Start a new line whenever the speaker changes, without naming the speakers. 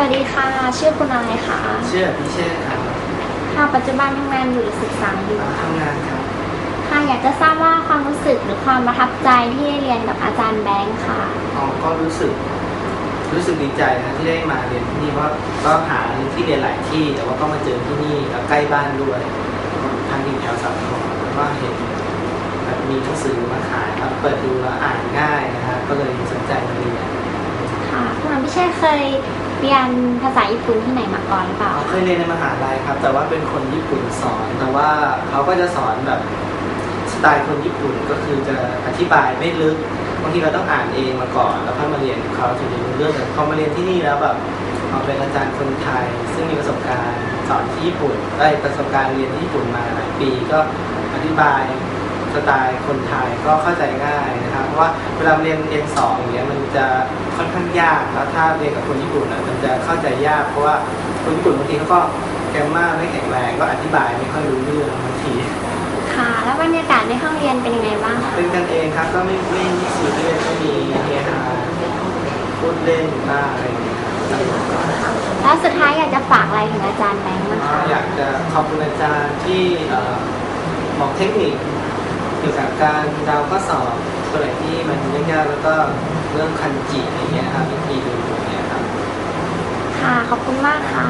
วัสดีค่ะ ชื่อคุณอะไรคะ
ชื่อพิเชษครับ
ค่ะปัจจุบันทำงานอยู่หรือศึกษาอยู่ค่ะ
ทำงานครับ
ค่ะอยากจะทราบว่าความรู้สึกหรือความประทับใจที่ได้เรียนกับอาจารย์แบงค์ค่ะ
อ๋อก็รู้สึก รู้สึกดีใจนะที่ได้มาเรียนที่นี่เพราะก็หาที่เรียนหลายที่ แต่ว่าก็มาเจอที่นี่แล้วใกล้บ้านด้วยทางที่แถวสัมทองแล้วก็เห็นแบบมีหนังสือมาขายครับเปิดดูแล้วอ่านง่ายนะฮะก็เลยสนใจมาเรียน
ค่ะคุณพี่เช่เคย เรียนภาษาญี่ปุ่นที่ไหนมาก่อนหรือเปล่า
เคยเรียนในมหาลัยครับ แต่ว่าเป็นคนญี่ปุ่นสอน แต่ว่าเขาก็จะสอนแบบสไตล์คนญี่ปุ่นก็คือจะอธิบายไม่ลึกบางทีเราต้องอ่านเองมาก่อนแล้วค่อยมาเรียนเขาถึงจะรู้เรื่องแต่พอมาเรียนที่นี่แล้วแบบเอาเป็นอาจารย์คนไทย ซึ่งมีประสบการณ์สอนที่ญี่ปุ่นได้ประสบการณ์เรียนที่ญี่ปุ่นมาหลายปีก็อธิบาย สไตล์คนไทยก็เข้าใจง่ายนะครับเพราะว่าเวลาเรียนเรียนสองอย่างเงี้ยมันจะค่อนข้างยากแล้วถ้าเรียนกับคนญี่ปุ่นอะมันจะเข้าใจยาก เพราะว่าคนญี่ปุ่นบางทีเขาก็แกรมมาไม่แข็งแรงก็อธิบายไม่ค่อยรู้เรื่องบางที
ค่ะ แล้วบรรยากาศในห้องเรียนเป็นยังไงบ้างคะ
เป็นกันเองครับก็ไม่ไม่ซีเรียสก็มีเฮฮาพูดเล่นบ้างอะไรอย่างเงี้ยครับ
แล้วสุดท้ายอยากจะฝากอะไรถึงอาจารย์แบงค์บ้าง
ก็
คะ
อยากจะขอบคุณอาจารย์ที่เอ่อบอกเทคนิค เกี่ยวกับการดาวข้อสอบตัวไหนที่มันยากๆแล้วก็เรื่องคันจิอะไรเงี้ยครับวิธีดูอย่เนี่ยครับ
ค่ะ ขอบคุณมากค่ะ